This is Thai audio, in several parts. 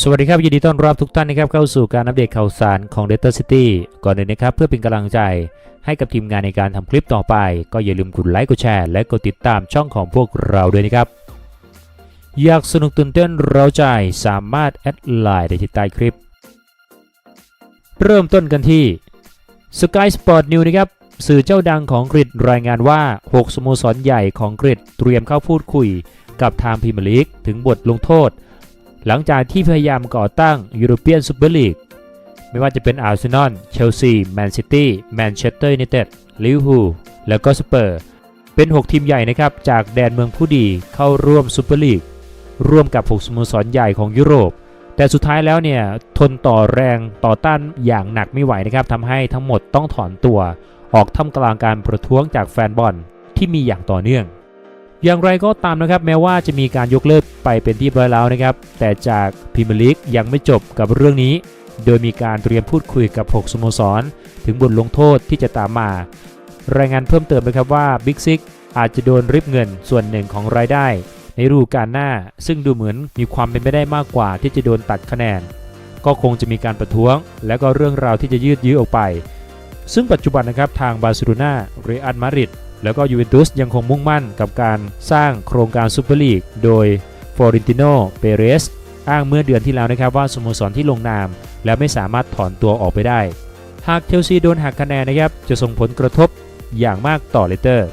สวัสดีครับ ยินดีต้อนรับทุกท่านนะครับเข้าสู่การอัปเดตข่าวสารของ Data City ก่อนอื่นนะครับ เพื่อเป็นกำลังใจให้กับทีมงานในการทำคลิปต่อไป ก็อย่าลืมกดไลค์กดแชร์และกดติดตามช่องของพวกเราด้วยนะครับ อยากสนุกตื่นเต้นเราใจสามารถแอดไลน์ได้ที่ใต้คลิป เริ่มต้นกันที่ Sky Sport News นะครับสื่อเจ้าดังของกรีกรายงานว่า 6 สโมสรใหญ่ของกรีกเตรียมเข้าพูดคุย กับทางพรีเมียร์ลีกถึงบทลงโทษ หลังจากที่พยายามก่อตั้งยูโรเปียนซูเปอร์ลีกไม่ว่าจะเป็นอาร์เซนอล เชลซี แมนซิตี้ แมนเชสเตอร์ยูไนเต็ด ลิเวอร์พูล แล้วก็สเปอร์ เป็น 6 ทีมใหญ่นะครับ จากแดนเมืองผู้ดีเข้าร่วมซูเปอร์ลีก ร่วมกับ 6 สโมสรใหญ่ของยุโรป แต่สุดท้ายแล้วเนี่ย ทนต่อแรงต่อต้านอย่างหนักไม่ไหวนะครับทำให้ทั้งหมดต้องถอนตัว ออกท่ามกลางการประท้วงจากแฟนบอลที่มีอย่างต่อเนื่อง อย่างไรก็ตามนะครับแม้ว่าจะมีการยกเลิกไปเป็นที่เรียบร้อยแล้วนะครับ แต่จากพรีเมียร์ลีกยังไม่จบกับเรื่องนี้ โดยมีการเตรียมพูดคุยกับ 6สโมสร ถึงบทลงโทษที่จะตามมา รายงานเพิ่มเติมนะครับว่า Big Six อาจจะโดนริบเงินส่วนหนึ่งของรายได้ ในฤดูกาลหน้า ซึ่งดูเหมือนมีความเป็นไปได้มากกว่าที่จะโดนตัดคะแนน ก็คงจะมีการประท้วง และก็เรื่องราวที่จะยืดยื้อออกไป ซึ่งปัจจุบันนะครับทางบาร์เซโลนาเรอัลมาดริด แล้วก็ยูเวนตุสยังคงมุ่งมั่นกับการสร้างโครงการซูเปอร์ลีกโดยฟอรินติโนเปเรสอ้างเมื่อเดือนที่แล้วนะครับว่าสโมสรที่ลงนาม แล้วไม่สามารถถอนตัวออกไปได้ หากเชลซีโดนหักคะแนนนะครับจะส่งผลกระทบอย่างมากต่อเลเตอร์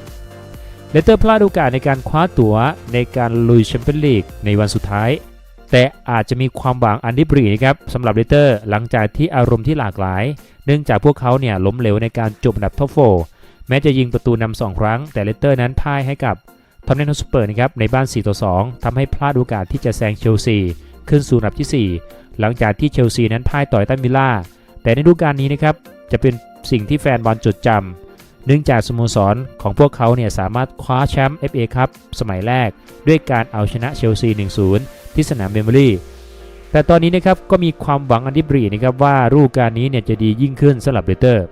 เลเตอร์พลาดโอกาสในการคว้าตั๋วในการลุยแชมเปี้ยนลีกในวันสุดท้าย แต่อาจจะมีความหวังอันดิบรีนะครับสำหรับเลเตอร์หลังจากที่อารมณ์ที่หลากหลาย เนื่องจากพวกเขาเนี่ยล้มเหลวในการจบอันดับท็อปโฟ แม้จะยิงประตูนำ2ครั้ง แต่เลสเตอร์นั้นพ่ายให้กับทอมเนนฮอสเปอร์นะครับในบ้าน 4 ต่อ 2ทำให้พลาดโอกาสที่จะแซงเชลซีขึ้นสู่อันดับที่ 4 หลังจากที่เชลซีนั้นพ่ายต่อยตันมิลล่า แต่ในฤดูกาลนี้นะครับจะเป็นสิ่งที่แฟนบอลจดจำเนื่องจากสโมสรของพวกเขาเนี่ยสามารถคว้าแชมป์ FA ครับสมัยแรก ด้วยการเอาชนะเชลซี 1-0 ที่สนามเบมเบอรี่ แต่ตอนนี้นะครับก็มีความหวังอันดิบรีนะครับว่าฤดูกาลนี้เนี่ยจะดียิ่งขึ้นสำหรับเลเตอร์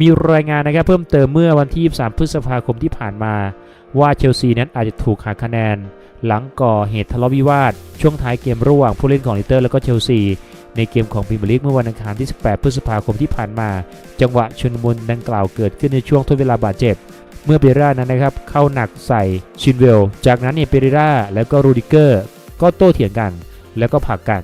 มีรายงานนะครับเพิ่มเติมเมื่อวันที่ 23 พฤษภาคมที่ผ่านมา ว่าเชลซีนั้นอาจจะถูกหักคะแนน หลังก่อเหตุทะเลาะวิวาท ช่วงท้ายเกมระหว่างผู้เล่นของลิเตอร์และก็เชลซี ในเกมของพรีเมียร์ลีกเมื่อวันอังคารที่ 18 พฤษภาคมที่ผ่านมา จังหวะชุนมุนดังกล่าวเกิดขึ้นในช่วงทดเวลาบาดเจ็บ เมื่อเปเรร่านั้นนะครับเข้าหนักใส่ชินเวล จากนั้นเนี่ยเปเรร่าและก็รูดิเกอร์ก็โต้เถียงกัน แล้วก็ผลักกัน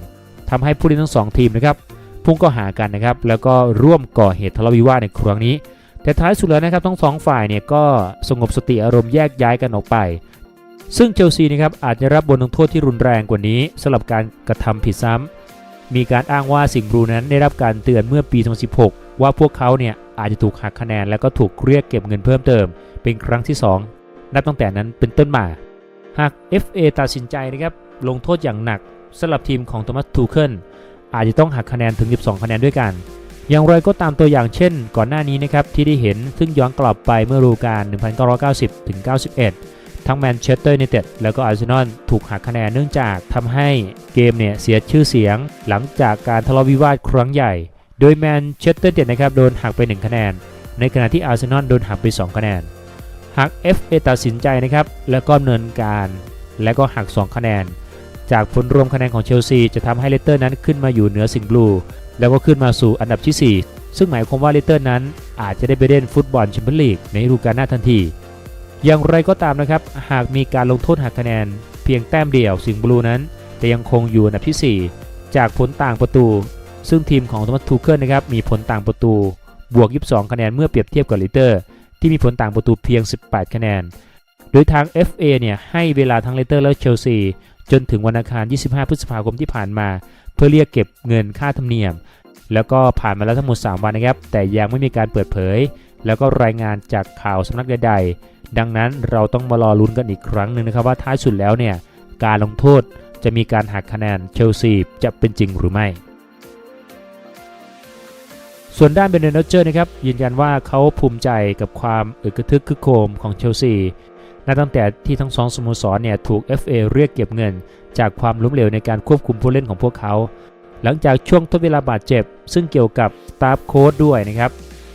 ทำให้ผู้เล่นทั้งสองทีมนะครับ พุ่งก็หากันนะครับ แล้วก็ร่วมก่อเหตุทะเลาะวิวาทในครั้งนี้ แต่ท้ายสุดแล้วนะครับทั้งสองฝ่ายเนี่ยก็สงบสติอารมณ์แยกย้ายกันออกไป ซึ่งเชลซีนะครับอาจจะรับบทลงโทษที่รุนแรงกว่านี้สำหรับการกระทำผิดซ้ำมีการอ้างว่าสิงบลูนั้นได้รับการเตือนเมื่อปี 2016 ว่าพวกเขาเนี่ยอาจจะถูกหักคะแนน แล้วก็ถูกเรียกเก็บเงินเพิ่มเติม เป็นครั้งที่ 2 นับตั้งแต่นั้นเป็นต้นมาหาก FA ตัดสินใจนะครับลงโทษอย่างหนักสำหรับทีมของโทมัสทูเคิล อาจจะต้องหักคะแนนถึง 12 คะแนนด้วยกัน อย่างไรก็ตามตัวอย่างเช่น ก่อนหน้านี้นะครับที่ได้เห็นซึ่งย้อนกลับไปเมื่อฤดูกาล1990ถึง91 ทั้งแมนเชสเตอร์ยูไนเต็ดแล้วก็อาร์เซนอลถูกหักคะแนนเนื่องจากทำให้เกมเนี่ยเสียชื่อเสียง หลังจากการทะเลาะวิวาทครั้งใหญ่ โดยแมนเชสเตอร์ยูไนเต็ดนะครับโดนหักไป 1 คะแนน ในขณะที่อาร์เซนอลโดนหักไป 2 คะแนนหาก FA ตัดสินใจนะครับแล้วก็ดำเนินการ และก็หัก 2 คะแนน จากผลรวมคะแนนของเชลซีจะทำให้เลสเตอร์นั้นขึ้นมาอยู่เหนือสิงห์บลู แล้วก็ขึ้นมาสู่อันดับที่ 4 ซึ่งหมายความว่าเลสเตอร์นั้นอาจจะได้ไปเล่นฟุตบอลแชมเปี้ยนลีกในฤดูกาลหน้าทันที อย่างไรก็ตามนะครับ หากมีการลงโทษหักคะแนน เพียงแต้มเดียวสิงห์บลูนั้นจะยังคงอยู่อันดับที่ 4 จากผลต่างประตู ซึ่งทีมของโทมัสทูเคิลนะครับมีผลต่างประตูบวก 22 คะแนนเมื่อเปรียบเทียบกับเลสเตอร์ ที่มีผลต่างประตูเพียง 18 คะแนนโดยทาง FA เนี่ยให้เวลาทั้งเลสเตอร์และเชลซี จนถึงวันอังคาร 25 พฤษภาคมที่ผ่านมา เพื่อเรียกเก็บเงินค่าธรรมเนียม แล้วก็ผ่านมาแล้วทั้งหมด 3 วันนะครับ แต่ยังไม่มีการเปิดเผย แล้วก็รายงานจากข่าวสำนักใดๆ ดังนั้นเราต้องมารอลุ้นกันอีกครั้งหนึ่งนะครับว่าท้ายสุดแล้วเนี่ยการลงโทษจะมีการหักคะแนนเชลซีจะเป็นจริงหรือไม่ ส่วนด้านเบนเดนเจอร์นะครับยืนยันว่าเขาภูมิใจกับความอึกระทึกคึกโครมของเชลซี นับตั้งแต่ที่ทั้งสองสโมสรเนี่ยถูก FA เรียกเก็บเงิน จากความล้มเหลวในการควบคุมผู้เล่นของพวกเขา หลังจากช่วงทดเวลาบาดเจ็บ ซึ่งเกี่ยวกับสตาฟโค้ดด้วยนะครับ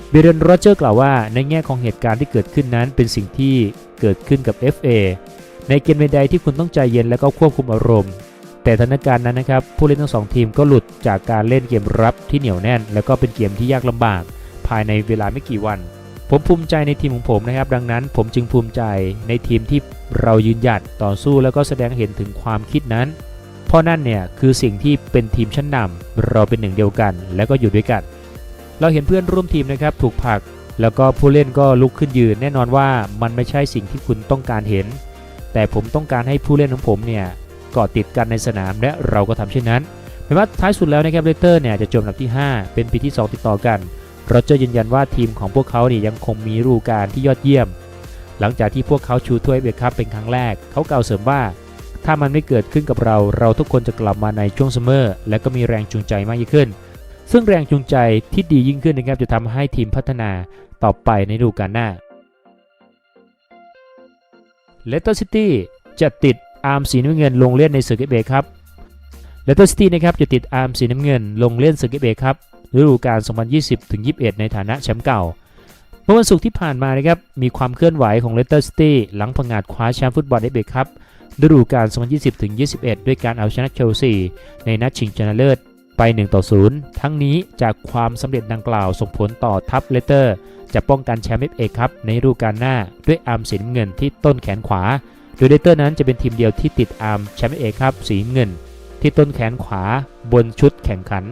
เบรนโรเจอร์กล่าวว่าในแง่ของเหตุการณ์ที่เกิดขึ้นนั้นเป็นสิ่งที่เกิดขึ้นกับ FA ในเกมใดที่คุณต้องใจเย็นและก็ควบคุมอารมณ์ แต่สถานการณ์นั้นนะครับผู้เล่นทั้งสองทีมก็หลุดจากการเล่นเกมรับที่เหนียวแน่น แล้วก็เป็นเกมที่ยากลำบาก ภายในเวลาไม่กี่วัน ผมภูมิใจในทีมของผมนะครับ ดังนั้นผมจึงภูมิใจในทีมที่เรายืนหยัดต่อสู้แล้วก็แสดงเห็นถึงความคิดนั้น เพราะนั่นเนี่ยคือสิ่งที่เป็นทีมชั้นนำเราเป็นหนึ่งเดียวกัน แล้วก็อยู่ด้วยกัน เราเห็นเพื่อนร่วมทีมนะครับถูกผลัก แล้วก็ผู้เล่นก็ลุกขึ้นยืน แน่นอนว่ามันไม่ใช่สิ่งที่คุณต้องการเห็น แต่ผมต้องการให้ผู้เล่นของผมเนี่ยเกาะติดกันในสนามและเราก็ทำเช่นนั้นแม้ว่าท้ายสุดแล้วนะครับเลสเตอร์เนี่ยจะจมอันดับที่ 5 เป็นปีที่ 2 ติดต่อกัน เราจะยืนยันว่าทีมของพวกเขาเนี่ยยังคงมีฤดูกาลที่ยอดเยี่ยม หลังจากที่พวกเขาชูถ้วยเบคัพเป็นครั้งแรก เขากล่าวเสริมว่า ถ้ามันไม่เกิดขึ้นกับเรา เราทุกคนจะกลับมาในช่วงซัมเมอร์และก็มีแรงจูงใจมากยิ่งขึ้น ซึ่งแรงจูงใจที่ดียิ่งขึ้นนะครับจะทำให้ทีมพัฒนาต่อไปในฤดูกาลหน้าเลสเตอร์ซิตี้จะติดอาร์มสีน้ำเงินลงเล่นในศึกเอเอครับ เลสเตอร์ซิตี้นะครับจะติดอาร์มสีน้ำเงิน ลงเล่นศึกเอฟเอครับฤดูกาล 2020-21 ในฐานะแชมป์เก่า เมื่อวันศุกร์ที่ผ่านมานะครับมีความเคลื่อนไหวของเลสเตอร์ซิตี้หลังผงาดคว้าแชมป์ฟุตบอลเอฟเอครับฤดูกาล 2020-21 ด้วยการเอาชนะเชลซีในนัดชิงชนะเลิศไป 1 ต่อ 0 ทั้งนี้จากความสำเร็จดังกล่าวส่งผลต่อทัพเลสเตอร์ จะป้องกันแชมป์เอฟเอครับในฤดูกาลหน้าด้วยอาร์มสีน้ำเงินที่ต้นแขนขวา โดยเลสเตอร์นั้นจะเป็นทีมเดียวที่ติดอาร์มแชมป์เอฟครับสีเงิน ที่ต้นแขนขวาบนชุดแข่งขัน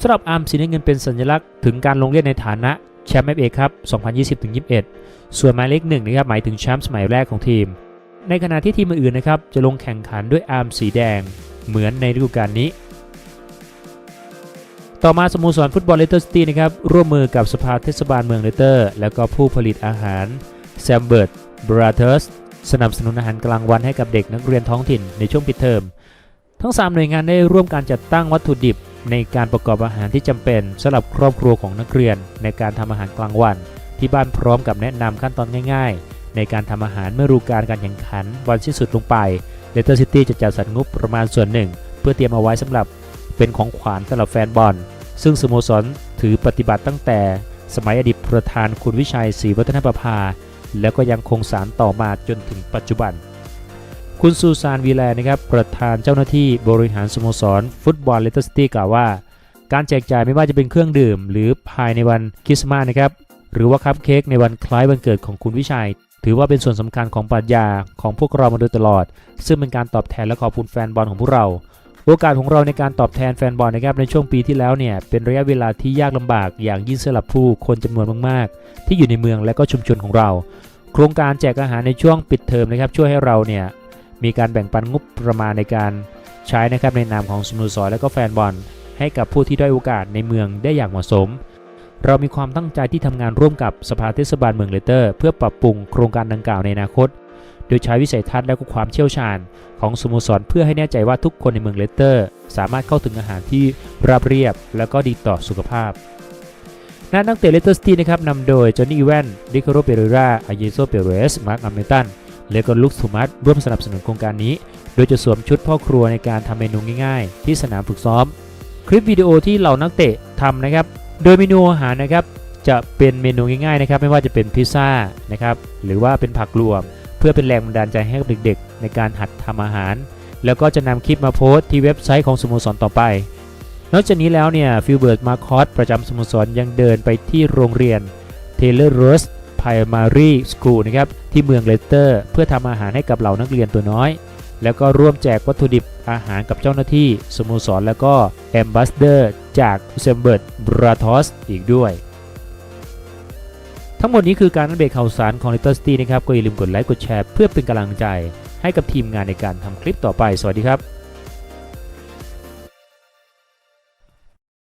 สำหรับอาร์มสีน้ำเงินเป็นสัญลักษณ์ถึงการลงเล่นในฐานะแชมป์เอฟเอครับ 2020-21 ส่วนหมายเลขหนึ่งนะครับหมายถึงแชมป์สมัยแรกของทีม ในขณะที่ทีมอื่นนะครับจะลงแข่งขันด้วยอาร์มสีแดง เหมือนในฤดูกาลนี้ ต่อมาสโมสรฟุตบอลเลสเตอร์ซิตี้นะครับร่วมมือกับสภาเทศบาลเมืองเลสเตอร์ แล้วก็ผู้ผลิตอาหารแซมเบิร์ตบราเทอร์สสนับสนุนอาหารกลางวันให้กับเด็กนักเรียนท้องถิ่นในช่วงปิดเทอม ทั้ง 3 หน่วยงานได้ร่วมการจัดตั้งวัตถุดิบ ในการประกอบอาหารที่จำเป็นสำหรับครอบครัวของนักเรียน ในการทำอาหารกลางวัน ที่บ้านพร้อมกับแนะนำขั้นตอนง่าย ๆ ในการทำอาหารเมื่อฤดูกาลการแข่งขันวันสิ้นสุดลงไปเลสเตอร์ซิตี้จะจัดสรรงบประมาณส่วนหนึ่ง เพื่อเตรียมเอาไว้สำหรับเป็นของขวัญสำหรับแฟนบอล ซึ่งสโมสรถือปฏิบัติตั้งแต่สมัยอดีตประธานคุณวิชัยศรีวัฒนประภา แล้วก็ยังคงสารต่อมาจนถึงปัจจุบัน คุณซูซานวีแลนะครับประธานเจ้าหน้าที่บริหารสโมสร ฟุตบอลเลสเตอร์ซิตี้กล่าวว่า การแจกจ่ายไม่ว่าจะเป็นเครื่องดื่ม หรือภายในวันคริสต์มาสนะครับหรือว่าคัพเค้กในวันคล้ายวันเกิดของคุณวิชัย ถือว่าเป็นส่วนสำคัญของปรัชญาของพวกเรามาโดยตลอด ซึ่งเป็นการตอบแทนและขอบคุณแฟนบอลของพวกเราโอกาสของเราในการตอบแทนแฟนบอลนะครับในช่วงปีที่แล้วเนี่ยเป็นระยะเวลาที่ยากลำบากอย่างยิ่งสำหรับผู้คนจำนวนมากๆ ที่อยู่ในเมืองและก็ชุมชนของเรา โครงการแจกอาหารในช่วงปิดเทอมนะครับช่วยให้เราเนี่ย มีการแบ่งปันงบประมาณในการใช้นะครับในนามของสโมสรและก็แฟนบอล ให้กับผู้ที่ด้อยโอกาสในเมืองได้อย่างเหมาะสม เรามีความตั้งใจที่ทำงานร่วมกับสภาเทศบาลเมืองเลเตอร์ เพื่อปรับปรุงโครงการดังกล่าวในอนาคต โดยใช้วิสัยทัศน์และก็ความเชี่ยวชาญ ของสโมสรเพื่อให้แน่ใจว่าทุกคนในเมืองเลเตอร์ สามารถเข้าถึงอาหารที่ราบเรียบ และก็ดีต่อสุขภาพนักนักเตะเลสเตอร์ซิตี้นะครับนำโดยจอห์นนี่อีแวนดิคาโรเปเรราอาเยโซเปเรส มาร์กอัมเมตัน และก็ลุคทูมัสร่วมสนับสนุนโครงการนี้ โดยจะสวมชุดพ่อครัวในการทำเมนูง่ายๆ ที่สนามฝึกซ้อม คลิปวิดีโอที่เหล่านักเตะทำนะครับ โดยเมนูอาหารนะครับจะเป็นเมนูง่ายๆนะครับไม่ว่าจะเป็นพิซซ่านะครับหรือว่าเป็นผักรวม เพื่อเป็นแรงบันดาลใจให้กับเด็กๆ ในการหัดทำอาหาร แล้วก็จะนำคลิปมาโพสต์ที่เว็บไซต์ของสโมสรต่อไป นอกจากนี้แล้วเนี่ยฟิลเบิร์ตมาคอสประจำสโมสรยังเดินไปที่โรงเรียนเทเลอร์โรส ไพมารีสคูลนะครับที่เมืองเลสเตอร์ เพื่อทำอาหารให้กับเหล่านักเรียนตัวน้อย แล้วก็ร่วมแจกวัตถุดิบอาหารกับเจ้าหน้าที่สโมสรแล้วก็แอมบ s สเดอร์จากเซมเบิร์ตบราทอสอีกด้วย ทั้งหมดนี้คือการอัปเดตข่าวสารของ l ิ t เตอร์สตีนะครับก็อย่าลืมกดไลค์กดแชร์เพื่อเป็นกำลังใจให้กับทีมงานในการทำคลิปต่อไป สวัสดีครับ